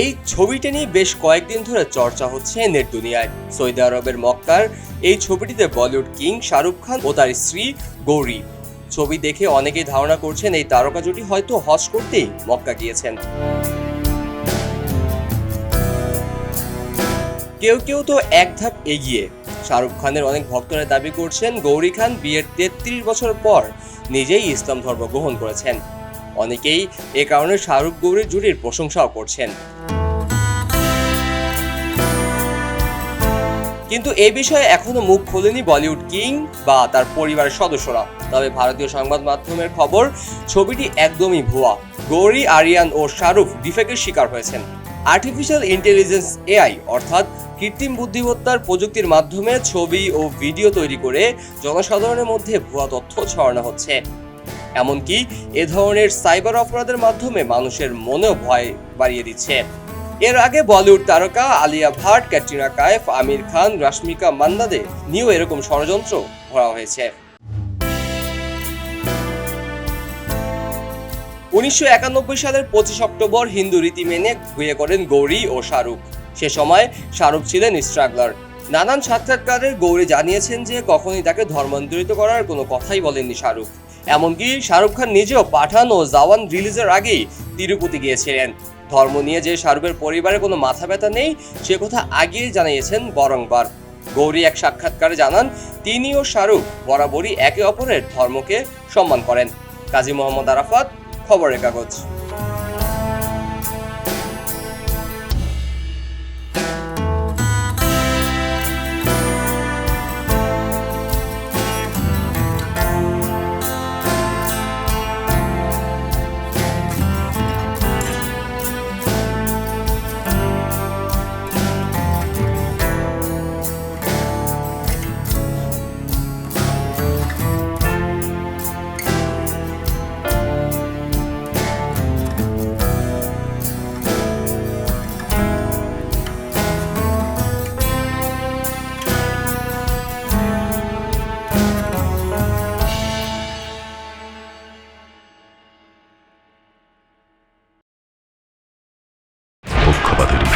এই ছবিটি নিয়ে বেশ কয়েকদিন ধরে চর্চা হচ্ছে নেট দুনিয়ায়। সৌদি আরবের মক্কার এই ছবিটিতে বলিউড কিং শাহরুখ খান ও তার স্ত্রী গৌরী। ছবি দেখে অনেকেই ধারণা করছেন এই তারকা জুটি হয়তো হজ করতেই মক্কা গিয়েছেন। কেউ কেউ তো এক ধাপ এগিয়ে। শাহরুখ খানের অনেক ভক্তরা দাবি করছেন গৌরী খান বিয়ের তেত্রিশ বছর পর নিজেই ইসলাম ধর্ম গ্রহণ করেছেন। অনেকেই এ কারণে শাহরুখ গৌরীর জুটির প্রশংসাও করছেন। কিন্তু এ বিষয়ে এখনও মুখ খোলেনি বলিউড কিং বা তার পরিবারের সদস্যরা। তবে ভারতীয় সংবাদ মাধ্যমের খবর, ছবিটি একদমই ভুয়া। গৌরী, আরিয়ান ও শাহরুখ ডিফেক্টের শিকার হয়েছেন। আর্টিফিশিয়াল ইন্টেলিজেন্স এআই অর্থাৎ কৃত্রিম বুদ্ধিমত্তার প্রযুক্তির মাধ্যমে ছবি ও ভিডিও তৈরি করে জনসাধারণের মধ্যে ভুয়া তথ্য ছড়ানো হচ্ছে। এমনকি এ ধরনের সাইবার অপরাধের মাধ্যমে মানুষের মনেও ভয় বাড়িয়ে দিচ্ছে। এর আগে বলিউড তারকা আলিয়া ভাট, ক্যাটরিনা কায়েফ, আমির খান, রাশমিকা মান্দাদে নিয়েও এরকম ষড়যন্ত্র ভরা হয়েছে। উনিশশো একানব্বই সালের পঁচিশ অক্টোবর হিন্দু রীতি মেনে বিয়ে করেন গৌরী ও শাহরুখ। সে সময় শাহরুখ ছিলেন স্ট্রাগলার। নানান সাক্ষাৎকারে গৌরী জানিয়েছেন যে কখনই তাকে ধর্মান্তরিত করার কোনো কথাই বলেননি শাহরুখ। এমনকি শাহরুখ খান নিজেও পাঠান ও জাওয়ান রিলিজের আগেই তিরুপতি গিয়েছিলেন। ধর্ম নিয়ে যে শাহরুখের পরিবারে কোনো মাথা ব্যথা নেই, সে কথা আগেই জানিয়েছেন বরংবার। গৌরী এক সাক্ষাৎকারে জানান, তিনি ও শাহরুখ বরাবরই একে অপরের ধর্মকে সম্মান করেন। কাজী মোহাম্মদ আরাফাত, খবরের কাগজ।